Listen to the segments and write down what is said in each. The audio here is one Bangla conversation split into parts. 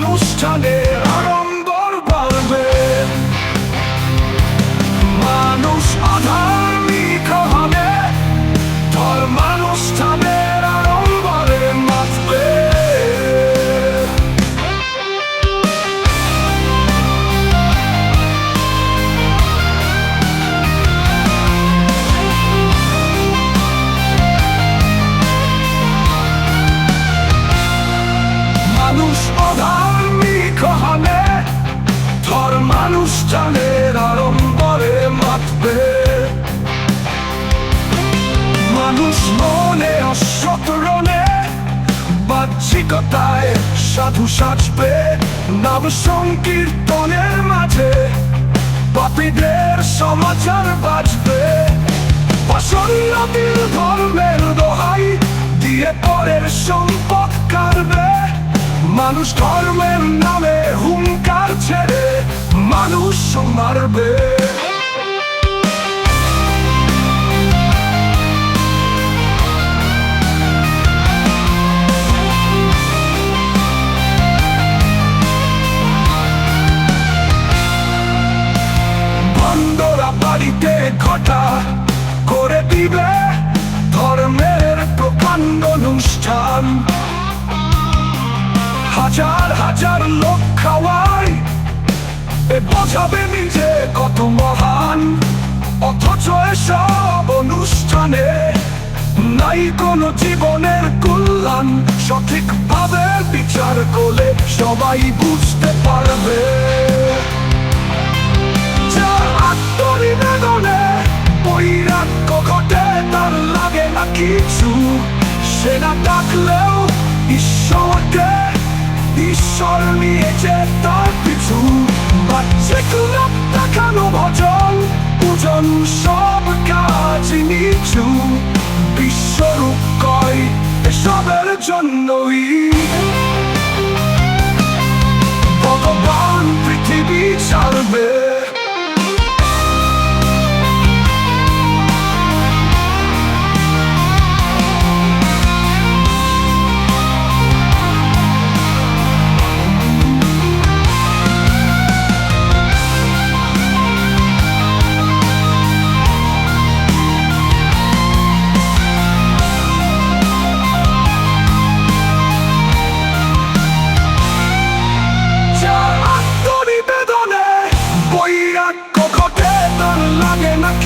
nussta ner অনুষ্ঠানের আড়ম্বরে মাতবে মানুষ মনে অসতরণে বাহ্যিকতায় সাধু সাজবে, নাম সংকীর্তনের মাঝে। পাপীদের সমাচার বাজবে। বাসন্নতির ধর্মের দোহাই দিয়ে পরের সম্পদ কারবে মানুষ ধর্মের নামে হুঙ্কার ছেড়ে মানুষ মারবে বাড়িতে ঘটা করে দিবে ধর্মের প্রকাণ্ড অনুষ্ঠান। হাজার হাজার লোক খাওয়াই এ বোঝাবে নিজে কত মহান, অথচ এসব অনুষ্ঠানে নাই কোনো জীবনের কল্যাণ। সঠিকভাবে বিচার করলে সবাই বুঝতে পারবে। যার আত্মনিবেদনে বৈরাগ্য ঘটে, তার লাগে না কিছু। সে ডাকলেও ঈশ্বরকে, ঈশ্বর নিয়েছে তার পিছু। বাচ্চে ক্লাব দেখানো ভজন পূজন সব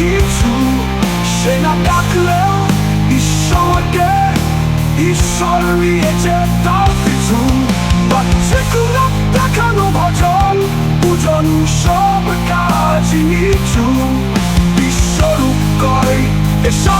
কিছু, সে না ডাকলেও ঈশ্বরকে ঈশ্বর নিয়েছে তার পিছু। বাচ্চে কুলাপ দেখানো ভজন পূজন সব কাজ নিচু। বিশ্বরূপ কয় এসবের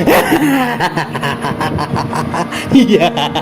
Yeah.